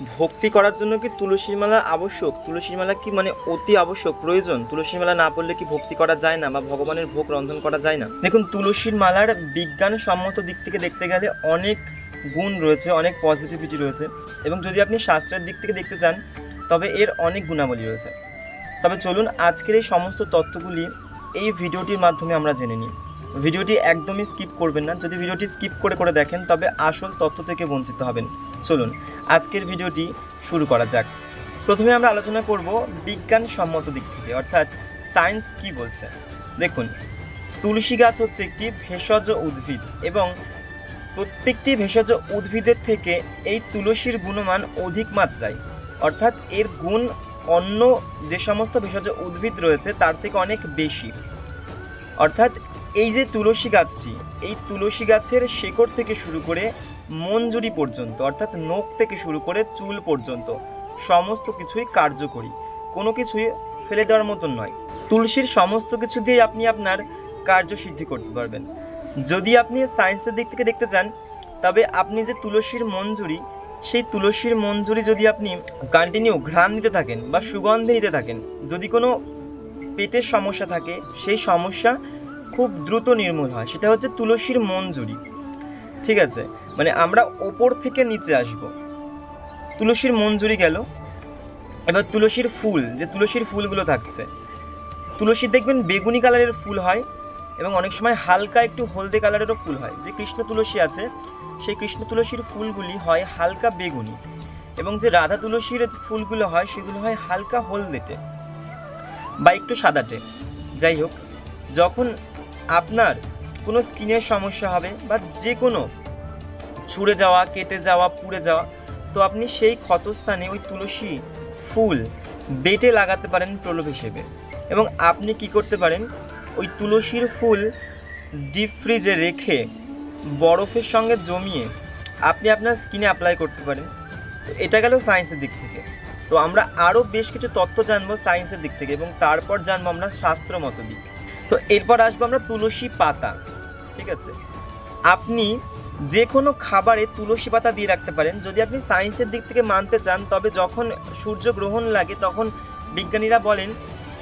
ভক্তি করার জন্য কি তুলসী মালা আবশ্যক? তুলসীর মালা কি মানে অতি আবশ্যক? প্রয়োজন? তুলসী মালা না পড়লে কি ভক্তি করা যায় না বা ভগবানের ভোগ রন্ধন করা যায় না? দেখুন, তুলসীর মালার বিজ্ঞানসম্মত দিক থেকে দেখতে গেলে অনেক গুণ রয়েছে, অনেক পজিটিভিটি রয়েছে। এবং যদি আপনি শাস্ত্রের দিক থেকে দেখতে চান, তবে এর অনেক গুণাবলী রয়েছে। তবে চলুন, আজকের এই সমস্ত তথ্যগুলি এই ভিডিওটির মাধ্যমে আমরা জেনে নিই। ভিডিওটি একদমই স্কিপ করবেন না। যদি ভিডিওটি স্কিপ করে করে দেখেন, তবে আসল তথ্য থেকে বঞ্চিত হবেন। চলুন আজকের ভিডিওটি শুরু করা যাক। প্রথমে আমরা আলোচনা করব বিজ্ঞানসম্মত দিক থেকে, অর্থাৎ সায়েন্স কি বলছে। দেখুন, তুলসী গাছ হচ্ছে একটি ভেষজ উদ্ভিদ এবং প্রত্যেকটি ভেষজ উদ্ভিদের থেকে এই তুলসীর গুণমান অধিক মাত্রায়। অর্থাৎ এর গুণ অন্য যে সমস্ত ভেষজ উদ্ভিদ রয়েছে তার থেকে অনেক বেশি। অর্থাৎ এই যে তুলসী গাছটি, এই তুলসী গাছের শেকড় থেকে শুরু করে মঞ্জুরি পর্যন্ত, অর্থাৎ নখ থেকে শুরু করে চুল পর্যন্ত, সমস্ত কিছুই কার্যকরী। কোনো কিছুই ফেলে দেওয়ার মতন নয়। তুলসীর সমস্ত কিছু দিয়ে আপনি আপনার কার্য সিদ্ধি করতে পারবেন। যদি আপনি সায়েন্সের দিক থেকে দেখতে চান, তবে আপনি যে তুলসীর মঞ্জুরি, সেই তুলসীর মঞ্জুরি যদি আপনি কন্টিনিউ ঘ্রাণ নিতে থাকেন বা সুগন্ধি নিতে থাকেন, যদি কোনো পেটের সমস্যা থাকে, সেই সমস্যা খুব দ্রুত নির্মূল হয়। সেটা হচ্ছে তুলসীর মঞ্জুরি। ঠিক আছে মানে আমরা ওপর থেকে নিচে আসব। তুলসীর মঞ্জুরি গেল। এবার তুলসীর ফুল, যে তুলসীর ফুলগুলো থাকছে। তুলসীর দেখবেন বেগুনি কালারের ফুল হয় এবং অনেক সময় হালকা একটু হলদে কালারেরও ফুল হয়। যে কৃষ্ণ তুলসী আছে, সেই কৃষ্ণ তুলসীর ফুলগুলি হয় হালকা বেগুনি এবং যে রাধা তুলসীর ফুলগুলো হয়, সেগুলো হয় হালকা হলদেটে বা একটু সাদাটে। যাই হোক, যখন আপনার কোনো স্কিনের সমস্যা হবে বা যে কোনো ছুঁড়ে যাওয়া, কেটে যাওয়া, পুড়ে যাওয়া, তো আপনি সেই ক্ষতস্থানে ওই তুলসী ফুল বেটে লাগাতে পারেন প্রলোভ হিসেবে। এবং আপনি কি করতে পারেন? ওই তুলসীর ফুল ডিপ ফ্রিজে রেখে বরফের সঙ্গে জমিয়ে আপনি আপনার স্কিনে অ্যাপ্লাই করতে পারেন। তো এটা গেল সায়েন্সের দিক থেকে। তো আমরা আরও বেশ কিছু তথ্য জানব সায়েন্সের দিক থেকে এবং তারপর জানব আমরা শাস্ত্রমত দিক তো এরপর আসব আমরা তুলসী পাতা। ঠিক আছে? আপনি যে কোনো খাবারে তুলসী পাতা দিয়ে রাখতে পারেন। যদি আপনি সায়েন্সের দিক থেকে মানতে চান, তবে যখন সূর্যগ্রহণ লাগে, তখন বিজ্ঞানীরা বলেন,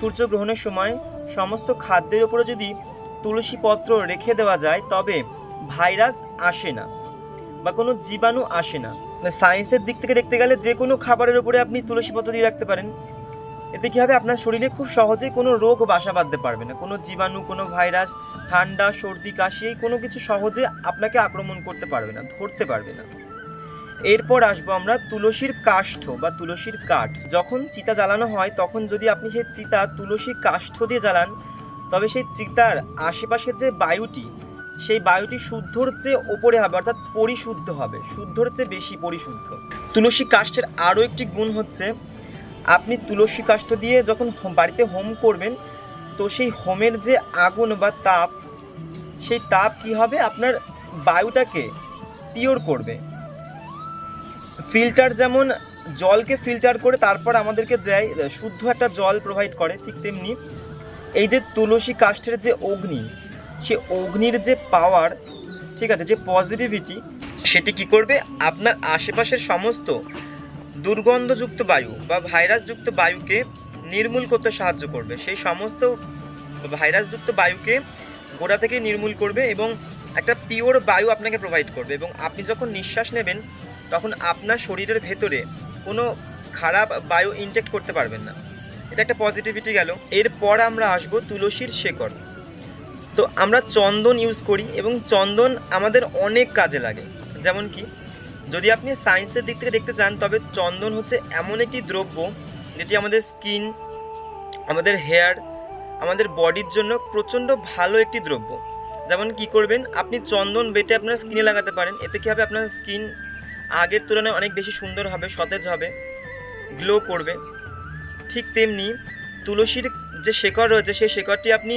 সূর্যগ্রহণের সময় সমস্ত খাদ্যের উপরে যদি তুলসী পত্র রেখে দেওয়া যায়, তবে ভাইরাস আসে না বা কোনো জীবাণু আসে না। মানে সায়েন্সের দিক থেকে দেখতে গেলে যে কোনো খাবারের উপরে আপনি তুলসী পত্র দিয়ে রাখতে পারেন। এতে কী হবে? আপনার শরীরে খুব সহজে কোনো রোগ বাসা বাঁধতে পারবে না। কোনো জীবাণু, কোনো ভাইরাস, ঠান্ডা, সর্দি, কাশি এই কোনো কিছু সহজে আপনাকে আক্রমণ করতে পারবে না, ধরতে পারবে না। এরপর আসব আমরা তুলসীর কাষ্ঠ বা তুলসীর কাঠ। যখন চিতা জ্বালানো হয়, তখন যদি আপনি সেই চিতা তুলসী কাষ্ঠ দিয়ে জ্বালান, তবে সেই চিতার আশেপাশের যে বায়ুটি, সেই বায়ুটি শুদ্ধর চেয়ে ওপরে হবে, অর্থাৎ পরিশুদ্ধ হবে, শুদ্ধর চেয়ে বেশি পরিশুদ্ধ। তুলসী কাষ্ঠের আরও একটি গুণ হচ্ছে আপনি তুলসী কাষ্ঠ দিয়ে যখন বাড়িতে হোম করবেন, তো সেই হোমের যে আগুন বা তাপ, সেই তাপ কি হবে? আপনার বায়ুটাকে পিওর করবে। ফিল্টার যেমন জলকে ফিল্টার করে তারপর আমাদেরকে দেয়, শুদ্ধ একটা জল প্রোভাইড করে, ঠিক তেমনি এই যে তুলসী কাষ্ঠের যে অগ্নি, সে অগ্নির যে পাওয়ার ঠিক আছে, যে পজিটিভিটি সেটি কি করবে? আপনার আশেপাশের সমস্ত দুর্গন্ধযুক্ত বায়ু বা ভাইরাসযুক্ত বায়ুকে নির্মূল করতে সাহায্য করবে। সেই সমস্ত ভাইরাসযুক্ত বায়ুকে গোড়া থেকে নির্মূল করবে এবং একটা পিওর বায়ু আপনাকে প্রোভাইড করবে এবং আপনি যখন নিঃশ্বাস নেবেন, তখন আপনার শরীরের ভেতরে কোনো খারাপ বায়ু ইনটেক্ট করতে পারবেন না। এটা একটা পজিটিভিটি গেল। এরপর আমরা আসব তুলসীর শেকড়। তো আমরা চন্দন ইউজ করি এবং চন্দন আমাদের অনেক কাজে লাগে। যেমন কি? যদি আপনি সায়েন্সের দিক থেকে দেখতে চান, তবে চন্দন হচ্ছে এমন একটি দ্রব্য যেটি আমাদের স্কিন আমাদের হেয়ার আমাদের বডির জন্য প্রচণ্ড ভালো একটি দ্রব্য। যেমন কি করবেন, আপনি চন্দন বেটে আপনার স্কিনে লাগাতে পারেন। এতে কী হবে? আপনার স্কিন আগের তুলনায় অনেক বেশি সুন্দর হবে, সতেজ হবে গ্লো করবে। ঠিক তেমনি তুলসীর যে শেকড় রয়েছে, সেই শেকড়টি আপনি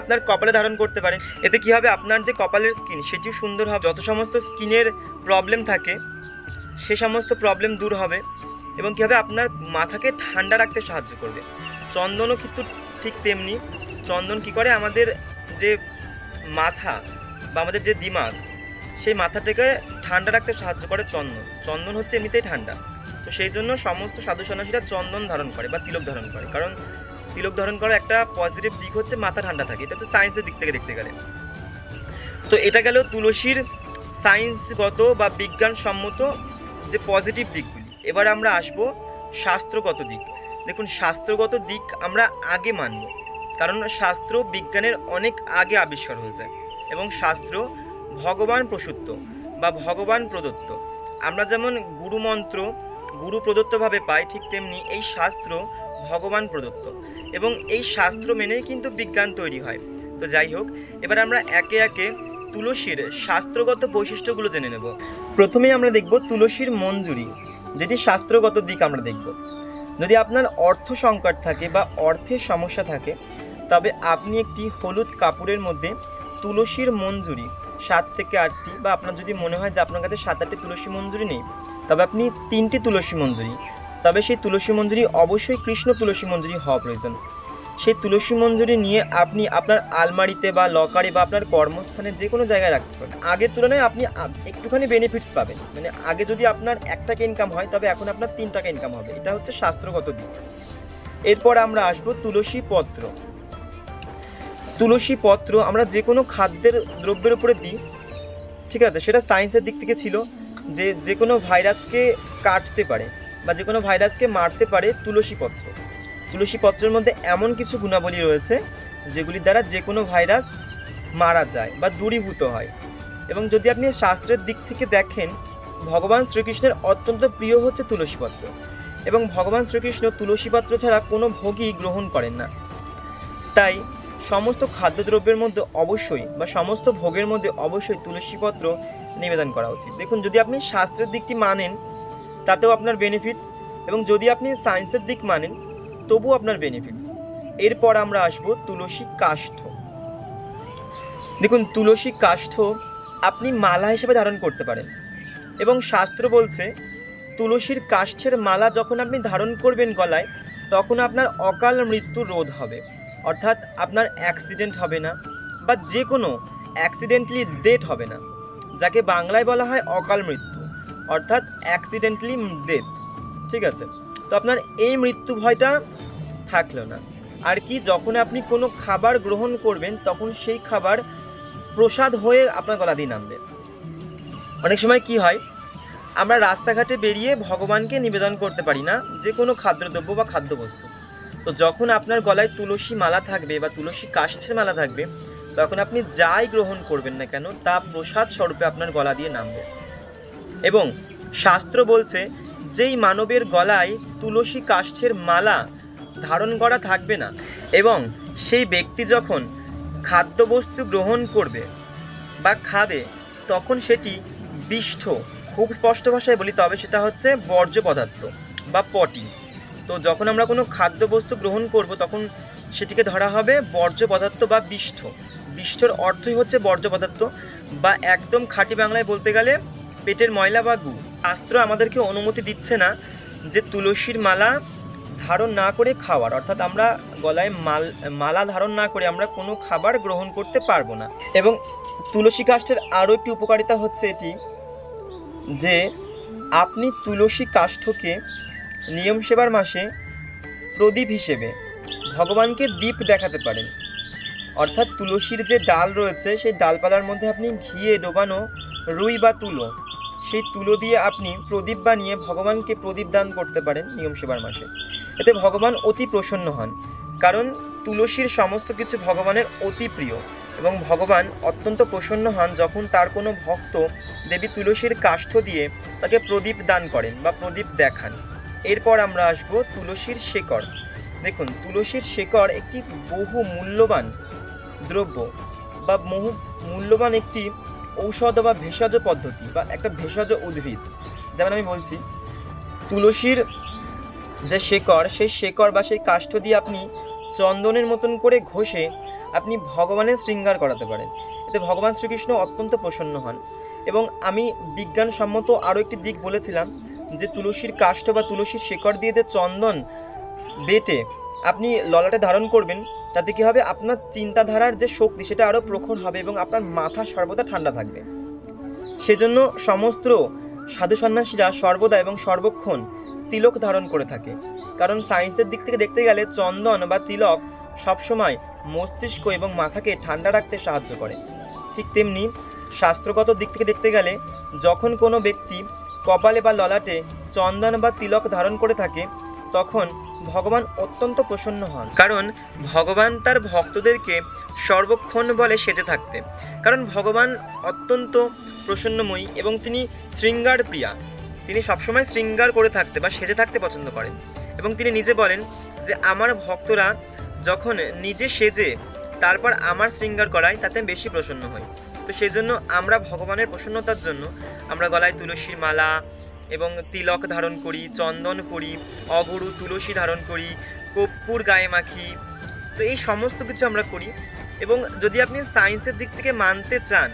আপনার কপালে ধারণ করতে পারেন এতে কি হবে? আপনার যে কপালের স্কিন সেটিও সুন্দর হবে। যত সমস্ত স্কিনের প্রবলেম থাকে, সে সমস্ত প্রবলেম দূর হবে এবং কী হবে? আপনার মাথাকে ঠান্ডা রাখতে সাহায্য করবে। চন্দনও কিন্তু ঠিক তেমনি। চন্দন কি করে? আমাদের যে মাথা বা আমাদের যে দিমাগ, সেই মাথাটাকে ঠান্ডা রাখতে সাহায্য করে চন্দন। চন্দন হচ্ছে এমনিতেই ঠান্ডা। তো সেই জন্য সমস্ত সাধু সন্ন্যাসীরা চন্দন ধারণ করে বা তিলক ধারণ করে। কারণ তিলক ধারণ করার একটা পজিটিভ দিক হচ্ছে মাথা ঠান্ডা থাকে। এটা তো সায়েন্সের দিক থেকে দেখতে গেলে। তো এটা গেল তুলসীর সায়েন্সগত বা বিজ্ঞানসম্মত যে পজিটিভ দিকগুলি। এবার আমরা আসব শাস্ত্রগত দিক। দেখুন, শাস্ত্রগত দিক আমরা আগে মানব। কারণ শাস্ত্র বিজ্ঞানের অনেক আগে আবিষ্কার হয়েছে এবং শাস্ত্র ভগবান প্রসূত্ত বা ভগবান প্রদত্ত। আমরা যেমন গুরুমন্ত্র গুরু প্রদত্তভাবে পাই, ঠিক তেমনি এই শাস্ত্র ভগবান প্রদত্ত। এবং এই শাস্ত্র মেনেই কিন্তু বিজ্ঞান তৈরি হয়। তো যাই হোক, এবার আমরা একে একে তুলসীর শাস্ত্রগত বৈশিষ্ট্যগুলো জেনে নেব। প্রথমেই আমরা দেখব তুলসীর মঞ্জুরি, যেটি শাস্ত্রগত দিক আমরা দেখব। যদি আপনার অর্থ সংকট থাকে বা অর্থের সমস্যা থাকে, তবে আপনি একটি হলুদ কাপড়ের মধ্যে তুলসীর মঞ্জুরি, সাত থেকে আটটি, বা আপনার যদি মনে হয় যে আপনার কাছে সাত আটটি তুলসী মঞ্জুরি নেই, তবে আপনি তিনটি তুলসী মঞ্জুরি তবে সেই তুলসী মঞ্জুরি অবশ্যই কৃষ্ণ তুলসী মঞ্জুরি হওয়া প্রয়োজন। সেই তুলসী মঞ্জুরি নিয়ে আপনি আপনার আলমারিতে বা লকারে বা আপনার কর্মস্থানে যে কোনো জায়গায় রাখতে পারেন। আগের তুলনায় আপনি একটুখানি বেনিফিটস পাবেন। মানে আগে যদি আপনার এক টাকা ইনকাম হয়, তবে এখন আপনার তিন টাকা ইনকাম হবে। এটা হচ্ছে শাস্ত্রগত দিক। এরপর আমরা আসব তুলসী পত্র। তুলসী পত্র আমরা যে কোনো খাদ্যের দ্রব্যের উপরে দিই, ঠিক আছে? সেটা সায়েন্সের দিক থেকে ছিল যে যে কোনো ভাইরাসকে কাটতে পারে। বা যে কোনো ভাইরাসকে মারতে পারে তুলসী পত্র। তুলসী পত্রের মধ্যে এমন কিছু গুণাবলী রয়েছে যেগুলির দ্বারা যে কোনো ভাইরাস মারা যায় বা দূরীভূত হয়। এবং যদি আপনি শাস্ত্রের দিক থেকে দেখেন, ভগবান শ্রীকৃষ্ণের অত্যন্ত প্রিয় হচ্ছে তুলসী পত্র। এবং ভগবান শ্রীকৃষ্ণ তুলসী পত্র ছাড়া কোনো ভোগই গ্রহণ করেন না। তাই সমস্ত খাদ্যদ্রব্যের মধ্যে অবশ্যই বা সমস্ত ভোগের মধ্যে অবশ্যই তুলসী পত্র নিবেদন করা উচিত। দেখুন, যদি আপনি শাস্ত্রের দিকটি মানেন তাতেও আপনার বেনিফিটস এবং যদি আপনি সায়েন্সের দিক মানেন তবু আপনার বেনিফিটস এরপর আমরা আসব তুলসী কাষ্ঠ। দেখুন, তুলসী কাষ্ঠ আপনি মালা হিসেবে ধারণ করতে পারেন এবং শাস্ত্র বলছে, তুলসীর কাষ্ঠের মালা যখন আপনি ধারণ করবেন গলায়, তখন আপনার অকাল মৃত্যু রোধ হবে। অর্থাৎ আপনার অ্যাক্সিডেন্ট হবে না বা যে কোনো অ্যাক্সিডেন্টলি ডেথ হবে না, যাকে বাংলায় বলা হয় অকাল মৃত্যু। অর্থাৎ অ্যাক্সিডেন্টলি ডেথ ঠিক আছে? তো আপনার এই মৃত্যু ভয়টা থাকল না। আর কি যখন আপনি কোনো খাবার গ্রহণ করবেন, তখন সেই খাবার প্রসাদ হয়ে আপনার গলা দিয়ে নামবে। অনেক সময় কি হয়, আমরা রাস্তাঘাটে বেরিয়ে ভগবানকে নিবেদন করতে পারি না, যে কোনো খাদ্যদ্রব্য বা খাদ্যবস্তু। তো যখন আপনার গলায় তুলসী মালা থাকবে বা তুলসী কাষ্ঠের মালা থাকবে, তখন আপনি যাই গ্রহণ করবেন না কেন, তা প্রসাদ স্বরূপে আপনার গলা দিয়ে নামবে। এবং শাস্ত্র বলছে, যেই মানবের গলায় তুলসী কাষ্ঠের মালা ধারণ করা থাকবে না এবং সেই ব্যক্তি যখন খাদ্যবস্তু গ্রহণ করবে বা খাবে, তখন সেটি বিষ্ঠ। খুব স্পষ্ট ভাষায় বলি, তবে সেটা হচ্ছে বর্জ্য পদার্থ বা পটি। তো যখন আমরা কোনো খাদ্যবস্তু গ্রহণ করব, তখন সেটিকে ধরা হবে বর্জ্য পদার্থ বা বিষ্ঠ। বিষ্ঠর অর্থই হচ্ছে বর্জ্য পদার্থ বা একদম খাঁটি বাংলায় বলতে গেলে পেটের ময়লা বা গু শাস্ত্র আমাদেরকে অনুমতি দিচ্ছে না যে তুলসীর মালা ধারণ না করে খাওয়ার। অর্থাৎ আমরা গলায় মাল, মালা ধারণ না করে আমরা কোনো খাবার গ্রহণ করতে পারব না। এবং তুলসী কাষ্ঠের আরও একটি উপকারিতা হচ্ছে এটি যে আপনি তুলসী কাষ্ঠকে নিয়ম সেবার মাসে প্রদীপ হিসেবে ভগবানকে দীপ দেখাতে পারেন। অর্থাৎ তুলসীর যে ডাল রয়েছে, সেই ডালপালার মধ্যে আপনি ঘিয়ে, ডোবানো রুই বা তুলো সেই তুলো দিয়ে আপনি প্রদীপ বানিয়ে ভগবানকে প্রদীপ দান করতে পারেন নিয়ম সেবার মাসে। এতে ভগবান অতি প্রসন্ন হন, কারণ তুলসীর সমস্ত কিছু ভগবানের অতি প্রিয় এবং ভগবান অত্যন্ত প্রসন্ন হন যখন তার কোনো ভক্ত দেবী তুলসীর কাষ্ঠ দিয়ে তাকে প্রদীপ দান করেন বা প্রদীপ দেখান। এরপর আমরা আসব তুলসীর শেকড় দেখুন, তুলসীর শেকড় একটি বহু মূল্যবান দ্রব্য বা বহু, মূল্যবান একটি ঔষধ বা ভেষজ পদ্ধতি বা একটা ভেষজ উদ্ভিদ, যেমন আমি বলছি, তুলসীর যে শেকড়, সেই শেকড় বা সেই কাষ্ঠ দিয়ে আপনি চন্দনের মতন করে ঘষে আপনি ভগবানের শৃঙ্গার করাতে পারেন। এতে ভগবান শ্রীকৃষ্ণ অত্যন্ত প্রসন্ন হন। এবং আমি বিজ্ঞানসম্মত আরও একটি দিক বলেছিলাম যে তুলসীর কাষ্ঠ বা তুলসীর শেকড় দিয়ে যে চন্দন বেটে আপনি ললাটে ধারণ করবেন তাতে কী হবে, আপনার চিন্তাধারার যে শক্তি সেটা আরও প্রখর হবে এবং আপনার মাথা সর্বদা ঠান্ডা থাকবে। সেজন্য সমস্ত সাধু সন্ন্যাসীরা সর্বদা এবং সর্বক্ষণ তিলক ধারণ করে থাকে। কারণ সায়েন্সের দিক থেকে দেখতে গেলে চন্দন বা তিলক সবসময় মস্তিষ্ক এবং মাথাকে ঠান্ডা রাখতে সাহায্য করে। ঠিক তেমনি শাস্ত্রগত দিক থেকে দেখতে গেলে যখন কোনো ব্যক্তি কপালে বা ললাটে চন্দন বা তিলক ধারণ করে থাকে, তখন ভগবান অত্যন্ত প্রসন্ন হন। কারণ ভগবান তার ভক্তদেরকে সর্বক্ষণ বলে সেজে থাকতে। কারণ ভগবান অত্যন্ত প্রসন্নময়ী এবং তিনি শৃঙ্গার প্রিয়া। তিনি সবসময় শৃঙ্গার করে থাকতে বা সেজে থাকতে পছন্দ করেন। এবং তিনি নিজে বলেন যে, আমার ভক্তরা যখন নিজে সেজে তারপর আমার শৃঙ্গার করায়, তাতে বেশি প্রসন্ন হয় তো সেই জন্য আমরা ভগবানের প্রসন্নতার জন্য আমরা গলায় তুলসীর মালা এবং তিলক ধারণ করি, চন্দন করি, অগরু, তুলসী ধারণ করি, কপ্পুর গায়ে মাখি। তো এই সমস্ত কিছু আমরা করি এবং যদি আপনি সায়েন্সের দিক থেকে মানতে চান,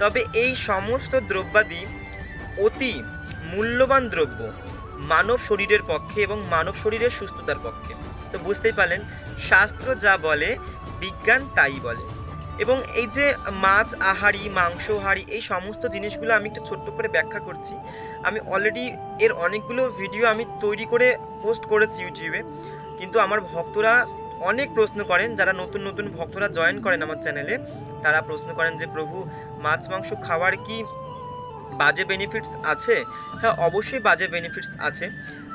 তবে এই সমস্ত দ্রব্যাদি অতি মূল্যবান দ্রব্য মানব শরীরের পক্ষে এবং মানব শরীরের সুস্থতার পক্ষে। তো বুঝতেই পারলেন, শাস্ত্র যা বলে, বিজ্ঞান তাই বলে। এবং এই যে মাছ, আহারি, মাংসহারি, এই সমস্ত জিনিসগুলো আমি একটু ছোট্ট করে ব্যাখ্যা করছি। আমি অলরেডি এর অনেকগুলো ভিডিও আমি তৈরি করে পোস্ট করেছি ইউটিউবে কিন্তু আমার ভক্তরা অনেক প্রশ্ন করেন, যারা নতুন নতুন ভক্তরা জয়েন করেন আমার চ্যানেলে তারা প্রশ্ন করেন যে, প্রভু, মাছ, মাংস খাওয়ার কি বাজে বেনিফিটস আছে? হ্যাঁ অবশ্যই বাজে বেনিফিটস আছে।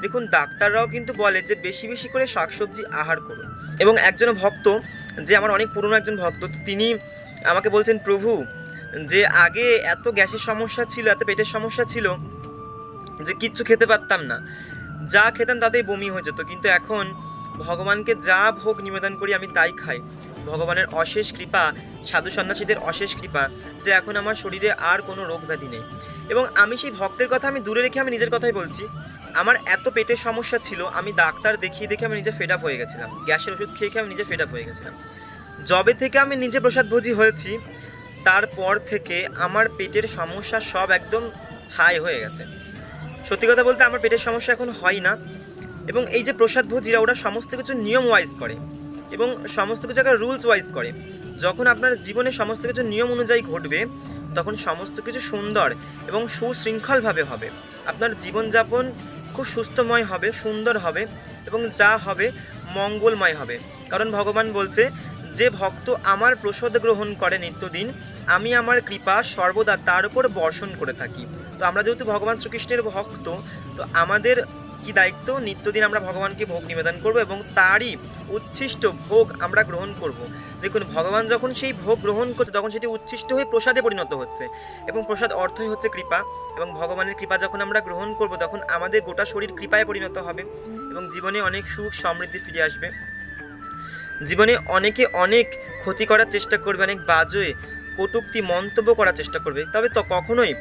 দেখুন, ডাক্তাররাও কিন্তু বলে যে, বেশি বেশি করে শাকসবজি আহার করুন। এবং একজন ভক্ত যে আমার অনেক পুরনো একজন ভক্ত তিনি আমাকে বলছেন, প্রভু, যে আগে এত গ্যাসের সমস্যা ছিল, এত পেটের সমস্যা ছিল, যে কিচ্ছু খেতে পারতাম না। যা খেতাম তাতেই বমি হয়ে যেত। কিন্তু এখন ভগবানকে যা ভোগ নিবেদন করি, আমি তাই খাই। ভগবানের অশেষ কৃপা, সাধু সন্ন্যাসীদের অশেষ কৃপা, যে এখন আমার শরীরে আর কোনো রোগ ব্যাধি নেই। এবং আমি সেই ভক্তের কথা আমি দূরে রেখে আমি নিজের কথাই বলছি। আমার এত পেটের সমস্যা ছিল, আমি ডাক্তার দেখিয়ে দেখে আমি নিজে ফেড আপ হয়ে গেছিলাম। গ্যাসের ওষুধ খেয়ে খেয়ে আমি নিজে ফেড আপ হয়ে গেছিলাম। জবে থেকে আমি নিজে প্রসাদভোজী হয়েছি, তারপর থেকে আমার পেটের সমস্যা সব একদম ছাই হয়ে গেছে। সত্যি কথা বলতে আমার পেটের সমস্যা এখন হয় না এবং এই যে প্রসাদ ভোজীরা, ওরা সমস্ত কিছু নিয়ম ওয়াইজ করে এবং সমস্ত কিছু একটা রুলস ওয়াইজ করে। যখন আপনার জীবনে সমস্ত কিছু নিয়ম অনুযায়ী ঘটবে, তখন সমস্ত কিছু সুন্দর এবং সুশৃঙ্খলভাবে হবে। আপনার জীবনযাপন খুব সুস্থময় হবে, সুন্দর হবে এবং যা হবে মঙ্গলময় হবে। কারণ ভগবান বলছে, যে ভক্ত আমার প্রসাদ গ্রহণ করে নিত্যদিন, আমি আমার কৃপা সর্বদা তার উপর বর্ষণ করে থাকি। তো আমরা যেহেতু ভগবান শ্রীকৃষ্ণের ভক্ত, তো আমাদের কি দায়িত্ব? নিত্যদিন আমরা ভগবানকে ভোগ নিবেদন করব এবং তারই উচ্ছিষ্ট ভোগ আমরা গ্রহণ করব। দেখুন, ভগবান যখন সেই ভোগ গ্রহণ করছে, তখন সেটি উচ্ছিষ্ট হয়ে প্রসাদে পরিণত হচ্ছে এবং প্রসাদ অর্থই হচ্ছে কৃপা এবং ভগবানের কৃপা যখন আমরা গ্রহণ করব, তখন আমাদের গোটা শরীর কৃপায় পরিণত হবে এবং জীবনে অনেক সুখ সমৃদ্ধি ফিরে আসবে। জীবনে অনেকে অনেক ক্ষতি করার চেষ্টা করবে, অনেক বাজে কটুক্তি মন্তব্য করার চেষ্টা করবে, তবে তো কখনোই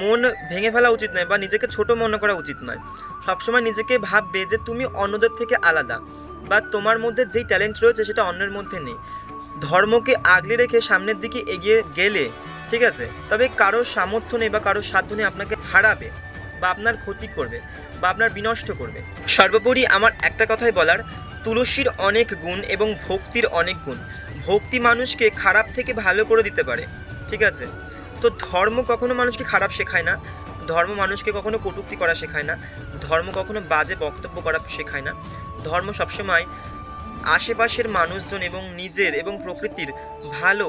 মন ভেঙে ফেলা উচিত নয় বা নিজেকে ছোট মনে করা উচিত নয়। সবসময় নিজেকে ভাববে যে তুমি অন্যদের থেকে আলাদা বা তোমার মধ্যে যেই ট্যালেন্ট রয়েছে সেটা অন্যের মধ্যে নেই। ধর্মকে আগলে রেখে সামনের দিকে এগিয়ে গেলে, ঠিক আছে? তবে কারোর সামর্থ্য নেই বা কারোর সাধ্য নেই আপনাকে হারাবে বা আপনার ক্ষতি করবে বা আপনার বিনষ্ট করবে। সর্বোপরি আমার একটা কথাই বলার, তুলসীর অনেক গুণ এবং ভক্তির অনেক গুণ। ভক্তি মানুষকে খারাপ থেকে ভালো করে দিতে পারে, ঠিক আছে? তো ধর্ম কখনো মানুষকে খারাপ শেখায় না, ধর্ম মানুষকে কখনো কটুক্তি করা শেখায় না, ধর্ম কখনো বাজে বক্তব্য করা শেখায় না। ধর্ম সবসময় আশেপাশের মানুষজন এবং নিজের এবং প্রকৃতির ভালো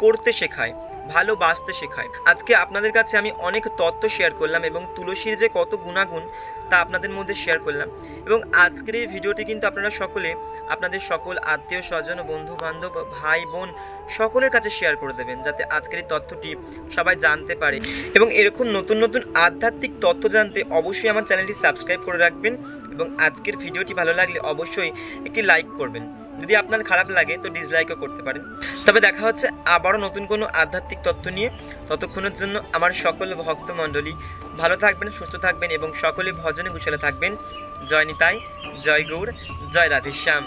করতে শেখায়। ভালো বাঁচতে শেখায়। আজকে আপনাদের কাছে আমি অনেক তত্ত্ব শেয়ার করলাম এবং তুলসীর যে কত গুণাগুণ, তা আপনাদের মধ্যে শেয়ার করলাম। এবং আজকের এই ভিডিওটি কিন্তু আপনারা সকলে, আপনাদের সকল আত্মীয় স্বজন বন্ধু বান্ধব ভাই, বোন সকলের কাছে শেয়ার করে দেবেন, যাতে আজকের এই তথ্যটি সবাই জানতে পারে। এবং এরকম নতুন নতুন আধ্যাত্মিক তথ্য জানতে অবশ্যই আমার চ্যানেলটি সাবস্ক্রাইব করে রাখবেন এবং আজকের ভিডিওটি ভালো লাগলে অবশ্যই একটি লাইক করবেন। যদি আপনার খারাপ লাগে, তো ডিসলাইকও করতে পারেন। তবে দেখা হচ্ছে আবারও নতুন কোনো আধ্যাত্মিক তথ্য নিয়ে। ততক্ষণের জন্য আমার সকল ভক্তমণ্ডলী ভালো থাকবেন, সুস্থ থাকবেন এবং সকলে ভজনে গুছলে থাকবেন। জয় নিতাই, জয় গৌর, জয় রাধেশ্যাম।